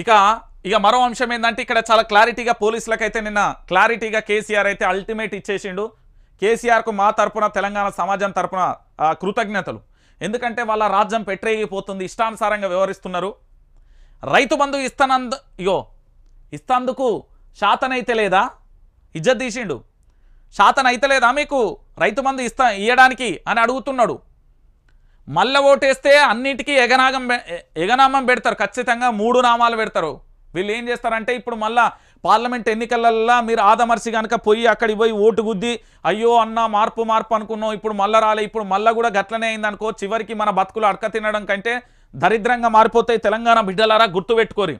ఇక ఇక మరో అంశం ఏంటంటే ఇక్కడ చాలా క్లారిటీగా పోలీసులకైతే నిన్న క్లారిటీగా కేసీఆర్ అయితే అల్టిమేట్ ఇచ్చేసిండు. కేసీఆర్కు మా తరపున తెలంగాణ సమాజం తరపున కృతజ్ఞతలు. ఎందుకంటే వాళ్ళ రాజ్యం పెట్టరేగిపోతుంది ఇష్టానుసారంగా వ్యవహరిస్తున్నారు. రైతు బంధు ఇస్తానందు ఇగో ఇస్తందుకు శాతనైతే లేదా? ఇజ్జత్ తీసిండు. శాతనైతే లేదా మీకు? రైతు బంధు ఇస్తా ఇయ్యడానికి అని అడుగుతున్నాడు. మల్ల ఓటేస్తే అన్నిటికీ ఎగనాగం ఎగనామం పెడతారు. ఖచ్చితంగా మూడు నామాలు పెడతారు. వీళ్ళు ఏం చేస్తారంటే ఇప్పుడు మళ్ళా పార్లమెంట్ ఎన్నికలల్లో మీరు ఆదమర్చి కనుక పోయి అక్కడికి పోయి ఓటు గుద్ది అయ్యో అన్న మార్పు మార్పు అనుకున్నాం ఇప్పుడు మళ్ళా రాలే ఇప్పుడు మళ్ళా కూడా గట్లనే అయిందనుకో చివరికి మన బతుకులు అడక తినడం కంటే దరిద్రంగా మారిపోతాయి తెలంగాణ బిడ్డలారా గుర్తుపెట్టుకోరి.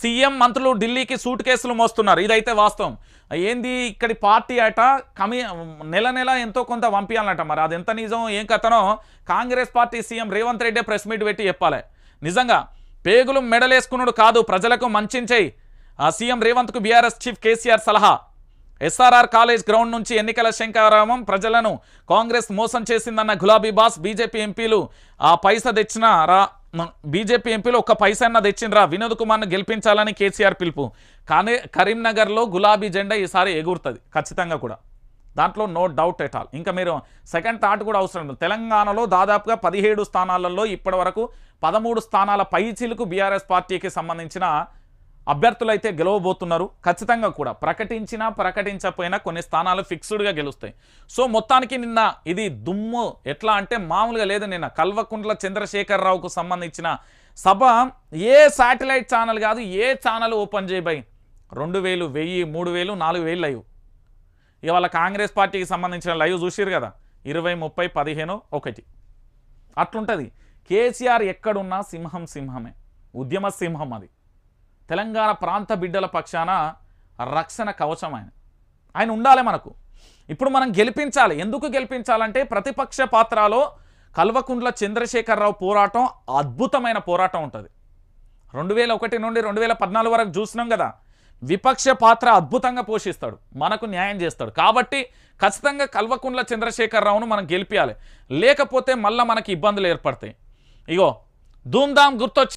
సీఎం మంత్రులు ఢిల్లీకి సూట్ కేసులు మోస్తున్నారు. ఇదైతే వాస్తవం. ఏంది ఇక్కడి పార్టీ అట కమి నెల నెల ఎంతో కొంత పంపించాలట మరి. అది ఎంత నిజం ఏం కథనో Congress party CM Revanth Reddy press meet పెట్టి చెప్పాలి. నిజంగా పేగులు మెడలేసుకున్నాడు కాదు ప్రజలకు మంచించేయి ఆ సీఎం రేవంత్కు బీఆర్ఎస్ చీఫ్ కేసీఆర్ సలహా. ఎస్ఆర్ఆర్ కాలేజ్ గ్రౌండ్ నుంచి ఎన్నికల శంకారామం ప్రజలను కాంగ్రెస్ మోసం చేసిందన్న గులాబీ బాస్ బీజేపీ ఎంపీలు ఆ పైస తెచ్చిన రా బీజేపీ ఎంపీలు ఒక్క పైసన్న తెచ్చిండ్రా. వినోద్ కుమార్ను గెలిపించాలని కేసీఆర్ పిలుపు. కానీ కరీంనగర్లో గులాబీ జెండా ఈసారి ఎగురుతుంది ఖచ్చితంగా కూడా. దాంట్లో నో డౌట్ ఎట్ ఆల్. ఇంకా మీరు సెకండ్ థాట్ కూడా అవసరం లేదు. తెలంగాణలో దాదాపుగా పదిహేడు స్థానాలలో ఇప్పటి వరకు పదమూడు స్థానాల పైచీలకు బీఆర్ఎస్ పార్టీకి సంబంధించిన అభ్యర్థులు అయితే గెలవబోతున్నారు. ఖచ్చితంగా కూడా ప్రకటించినా ప్రకటించకపోయినా కొన్ని స్థానాలు ఫిక్స్డ్గా గెలుస్తాయి. సో మొత్తానికి నిన్న ఇది దుమ్ము. ఎట్లా అంటే మామూలుగా లేదు నిన్న. కల్వకుంట్ల చంద్రశేఖరరావుకు సంబంధించిన సభ ఏ శాటిలైట్ ఛానల్ కాదు ఏ ఛానల్ ఓపెన్ చేయబోయి రెండు వేలు వెయ్యి మూడు వేలు నాలుగు వేలు లైవ్. ఇవాళ కాంగ్రెస్ పార్టీకి సంబంధించిన లైవ్ చూసిరు కదా. ఇరవై ముప్పై పదిహేను ఒకటి. అట్లుంటుంది. కేసీఆర్ ఎక్కడున్నా సింహం సింహమే. ఉద్యమ సింహం అది. తెలంగాణ ప్రాంత బిడ్డల పక్షాన రక్షణ కవచం ఆయన. ఆయన ఉండాలి మనకు. ఇప్పుడు మనం గెలిపించాలి. ఎందుకు గెలిపించాలంటే ప్రతిపక్ష పాత్రలో కల్వకుండ్ల చంద్రశేఖరరావు పోరాటం అద్భుతమైన పోరాటం ఉంటుంది. రెండు వేల ఒకటి నుండి రెండు వేల పద్నాలుగు వరకు చూసినాం కదా. విపక్ష పాత్ర అద్భుతంగా పోషిస్తాడు. మనకు న్యాయం చేస్తాడు. కాబట్టి ఖచ్చితంగా కల్వకుండ్ల చంద్రశేఖరరావును మనం గెలిపించాలి లేకపోతే మళ్ళీ మనకి ఇబ్బందులు ఏర్పడతాయి. ఇగో ధూమ్ధామ్ గుర్తొచ్చి